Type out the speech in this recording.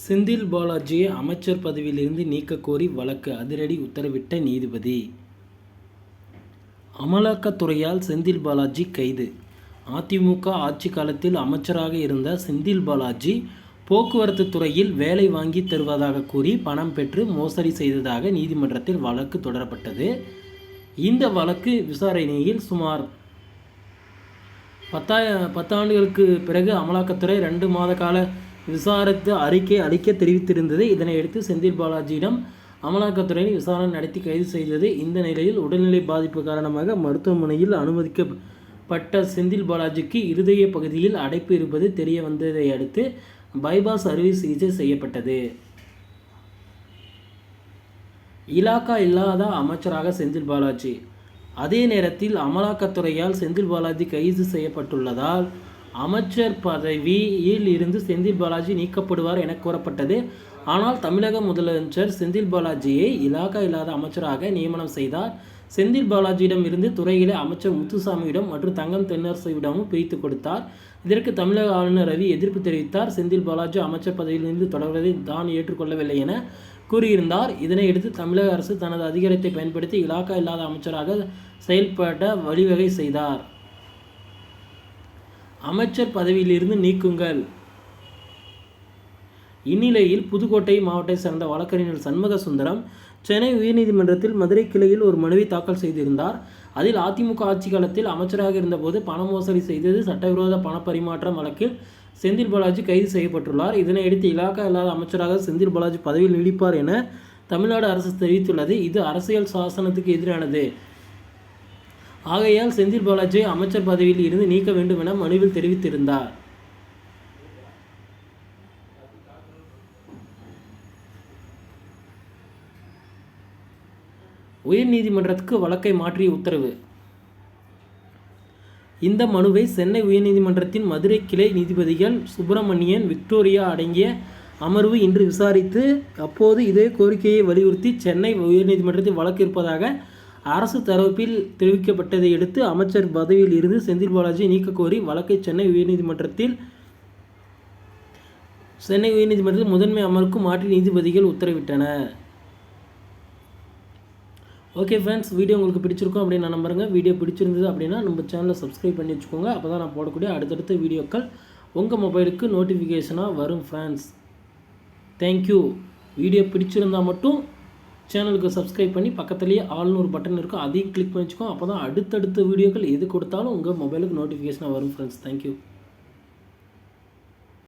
செந்தில் பாலாஜியை அமைச்சர் பதவியிலிருந்து நீக்கக்கோரி வழக்கு அதிரடி உத்தரவிட்ட நீதிபதி. அமலாக்கத்துறையால் செந்தில் பாலாஜி கைது. அதிமுக ஆட்சி காலத்தில் அமைச்சராக இருந்த செந்தில் பாலாஜி போக்குவரத்து துறையில் வேலை வாங்கி தருவதாக கூறி பணம் பெற்று மோசடி செய்ததாக நீதிமன்றத்தில் வழக்கு தொடரப்பட்டது. இந்த வழக்கு விசாரணையில் சுமார் பத்தாய பத்தாண்டுகளுக்கு பிறகு அமலாக்கத்துறை ரெண்டு மாத கால விசாரித்து அறிக்கை அளிக்க தெரிவித்திருந்தது. இதனையடுத்து செந்தில் பாலாஜியிடம் அமலாக்கத்துறையில் விசாரணை நடத்தி கைது செய்தது இந்த நிலையில் உடல்நிலை பாதிப்பு காரணமாக மருத்துவமனையில் அனுமதிக்கப்பட்ட செந்தில் பாலாஜிக்கு இருதய பகுதியில் அடைப்பு இருப்பது தெரிய வந்ததை அடுத்து பைபாஸ் அறுவை சிகிச்சை செய்யப்பட்டது. இலாக்கா இல்லாத அமைச்சராக செந்தில் பாலாஜி. அதே நேரத்தில் அமலாக்கத்துறையால் செந்தில் பாலாஜி கைது செய்யப்பட்டுள்ளதால் அமைச்சர் பதவியில் இருந்து செந்தில் பாலாஜி நீக்கப்படுவார் என கூறப்பட்டது. ஆனால் தமிழக முதலமைச்சர் செந்தில் பாலாஜியை இலாக்கா இல்லாத அமைச்சராக நியமனம் செய்தார். செந்தில் பாலாஜியிடம் இருந்து துறையிலே அமைச்சர் முத்துசாமியிடம் மற்றும் தங்கம் தென்னரசுவிடமும் பிரித்து கொடுத்தார். இதற்கு தமிழக ஆளுநர் ரவி எதிர்ப்பு தெரிவித்தார். செந்தில் பாலாஜி அமைச்சர் பதவியிலிருந்து தொடர்வதை தான் ஏற்றுக்கொள்ளவில்லை என கூறியிருந்தார். இதனையடுத்து தமிழக அரசு தனது அதிகாரத்தை பயன்படுத்தி இலாக்கா இல்லாத அமைச்சராக செயல்பட வழிவகை செய்தார். அமைச்சர் பதவியிலிருந்து நீக்குங்கள். இந்நிலையில் புதுக்கோட்டை மாவட்டத்தை சேர்ந்த வழக்கறிஞர் சண்முக சுந்தரம் சென்னை உயர்நீதிமன்றத்தில் மதுரை கிளையில் ஒரு மனுவை தாக்கல் செய்திருந்தார். அதில் அதிமுக ஆட்சி காலத்தில் அமைச்சராக இருந்தபோது பண மோசடி செய்தது சட்டவிரோத பண பரிமாற்றம் வழக்கில் செந்தில் பாலாஜி கைது செய்யப்பட்டுள்ளார். இதனையடுத்து இலாக்கா இல்லாத அமைச்சராக செந்தில் பாலாஜி பதவியில் நீடிப்பார் என தமிழ்நாடு அரசு தெரிவித்துள்ளது. இது அரசியல் சாசனத்துக்கு எதிரானது. ஆகையால் செந்தில் பாலாஜியை அமைச்சர் பதவியில் இருந்து நீக்க வேண்டும் என மனுவில் தெரிவித்திருந்தார். உயர்நீதிமன்றத்துக்கு வழக்கை மாற்றிய உத்தரவு. இந்த மனுவை சென்னை உயர்நீதிமன்றத்தின் மதுரை கிளை நீதிபதிகள் சுப்பிரமணியன் விக்டோரியா அடங்கிய அமர்வு இன்று விசாரித்து அப்போது இதே கோரிக்கையை வலியுறுத்தி சென்னை உயர்நீதிமன்றத்தில் வழக்கு இருப்பதாக அரசு தரப்பில் தெரிவிக்கப்பட்டதை அடுத்து அமைச்சர் பதவியில் இருந்து செந்தில் பாலாஜி நீக்கக்கோரி வழக்கை சென்னை உயர்நீதிமன்றத்தில் சென்னை உயர்நீதிமன்றத்தில் முதன்மை அமர்வுக்கு மாற்றி நீதிபதிகள் உத்தரவிட்டனர் ஓகே ஃப்ரெண்ட்ஸ் வீடியோ உங்களுக்கு பிடிச்சிருக்கும் அப்படின்னு நான் நம்புறேங்க. வீடியோ பிடிச்சிருந்தது அப்படின்னா நம்ம சேனலை சப்ஸ்கிரைப் பண்ணி வச்சுக்கோங்க. அப்போ தான் நான் போடக்கூடிய அடுத்தடுத்த வீடியோக்கள் உங்கள் மொபைலுக்கு நோட்டிஃபிகேஷனாக வரும் ஃப்ரெண்ட்ஸ் தேங்க்யூ வீடியோ பிடிச்சிருந்தால் மட்டும் சேனலுக்கு சப்ஸ்கிரைப் பண்ணி பக்கத்துலேயே ஆல்னு ஒரு பட்டன் இருக்கும் அதையும் கிளிக் பண்ணி அப்போ தான் அடுத்தடுத்த வீடியோக்கள் எது கொடுத்தாலும் உங்கள் மொபைலுக்கு நோட்டிஃபிகேஷனாக வரும் ஃப்ரெண்ட்ஸ் தேங்க்யூ